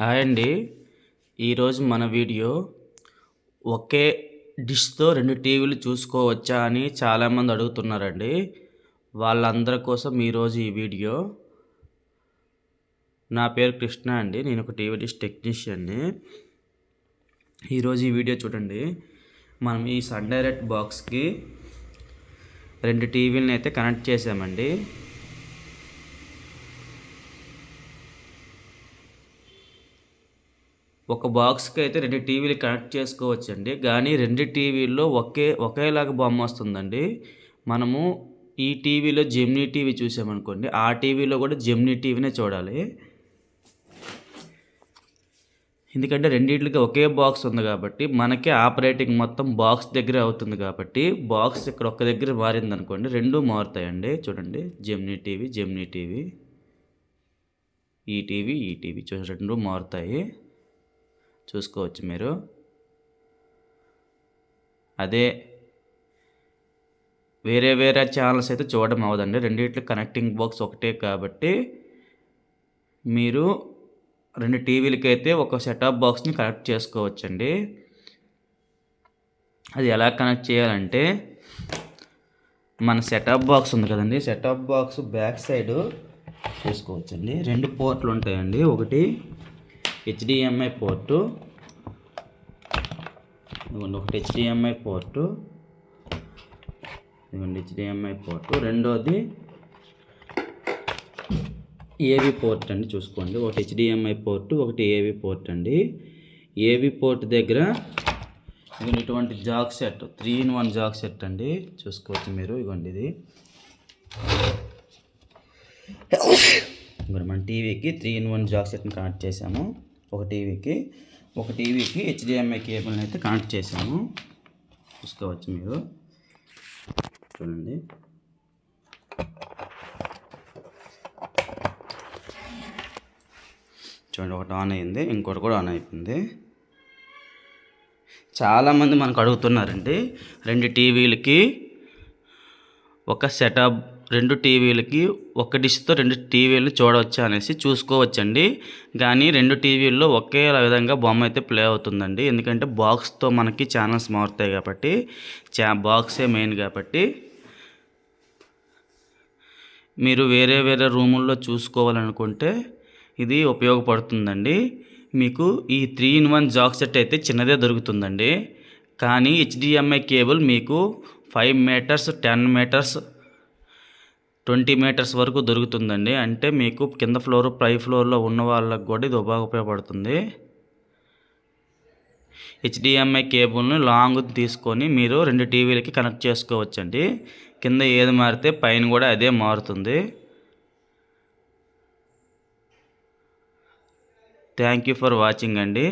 Hi అండి. ఈరోజు మన వీడియో ఒకే డిష్తో రెండు టీవీలు చూసుకోవచ్చా అని చాలామంది అడుగుతున్నారండి. వాళ్ళందరి కోసం ఈరోజు ఈ వీడియో. నా పేరు కృష్ణ అండి. నేను ఒక టీవీ డిష్ టెక్నీషియన్ని. ఈరోజు ఈ వీడియో చూడండి. మనం ఈ సన్ డైరెక్ట్ బాక్స్కి రెండు టీవీలని అయితే కనెక్ట్ చేసామండి ఒక బాక్స్కి అయితే రెండు టీవీలు కనెక్ట్ చేసుకోవచ్చండి. కానీ రెండు టీవీల్లో ఒకే ఒకేలాగా బొమ్మ వస్తుందండి. మనము ఈ టీవీలో జెమ్నీ టీవీ చూసామనుకోండి ఆ టీవీలో కూడా జెమ్నీ టీవీనే చూడాలి. ఎందుకంటే రెండింటికి ఒకే బాక్స్ ఉంది కాబట్టి మనకే ఆపరేటింగ్ మొత్తం బాక్స్ దగ్గర అవుతుంది కాబట్టి బాక్స్ ఇక్కడ ఒక్క దగ్గర మారింది అనుకోండి రెండు మారుతాయండి. చూడండి Gemini TV Gemini TV E TV E TV చూ రెండు మారుతాయి. చూసుకోవచ్చు మీరు. అదే వేరే వేరే ఛానల్స్ అయితే చూడడం అవ్వదండి. రెండిట్లు కనెక్టింగ్ బాక్స్ ఒకటే కాబట్టి మీరు రెండు టీవీలకి అయితే ఒక సెటప్ బాక్స్ని కనెక్ట్ చేసుకోవచ్చండి. అది ఎలా కనెక్ట్ చేయాలంటే మన సెటప్ బాక్స్ ఉంది కదండి. సెటప్ బాక్స్ బ్యాక్ సైడ్ చూసుకోవచ్చండి. రెండు పోర్ట్లు ఉంటాయండి ఒకటి హెచ్డిఎంఐ పోర్టు ఇదిగోండి ఒకటి హెచ్డిఎంఐ పోర్టు ఇదిగోండి హెచ్డిఎంఐ పోర్టు రెండోది ఏవి పోర్ట్ అండి చూసుకోండి. ఒకటి హెచ్డిఎంఐ పోర్టు ఒకటి ఏవి పోర్ట్ అండి. ఏవి పోర్ట్ దగ్గర ఇదిగోండి ఇటువంటి jack set three in one jack set అండి. చూసుకోవచ్చు మీరు ఇదిగోండి ఇది. మన టీవీకి త్రీ ఇన్ వన్ జాక్ సెట్ని కనెక్ట్ చేసాము ఒక టీవీకి ఒక టీవీకి హెచ్డిఎంఐ కేబుల్ని అయితే కనెక్ట్ చేసాము చూసుకోవచ్చు మీరు. చూడండి. చూడండి ఒకటి ఆన్ అయింది ఇంకోటి కూడా ఆన్ అయిపోయింది. చాలామంది మనకు అడుగుతున్నారండి రెండు టీవీలకి ఒక సెటప్ రెండు టీవీలకి ఒక డిష్తో రెండు టీవీలు చూడవచ్చా అనేసి చూసుకోవచ్చండి. కానీ రెండు టీవీల్లో ఒకే విధంగా బొమ్మ అయితే ప్లే అవుతుందండి. ఎందుకంటే బాక్స్తో మనకి ఛానల్స్ మారుతాయి కాబట్టి చా బాక్సే మెయిన్ కాబట్టి. మీరు వేరే వేరే రూముల్లో చూసుకోవాలనుకుంటే ఇది ఉపయోగపడుతుందండి. మీకు ఈ three in one jack set అయితే చిన్నదే దొరుకుతుందండి. కానీ హెచ్డిఎంఐ కేబుల్ మీకు five metres ten metres twenty metres వరకు దొరుకుతుందండి. అంటే మీకు కింద ఫ్లోర్ పై ఫ్లోర్లో ఉన్న వాళ్ళకు కూడా ఇది బాగా ఉపయోగపడుతుంది. హెచ్డిఎంఐ కేబుల్ని లాంగ్ తీసుకొని మీరు రెండు టీవీలకి కనెక్ట్ చేసుకోవచ్చండి. కింద ఏది మారితే పైన కూడా అదే మారుతుంది. థ్యాంక్ యూ ఫర్ వాచింగ్ అండి.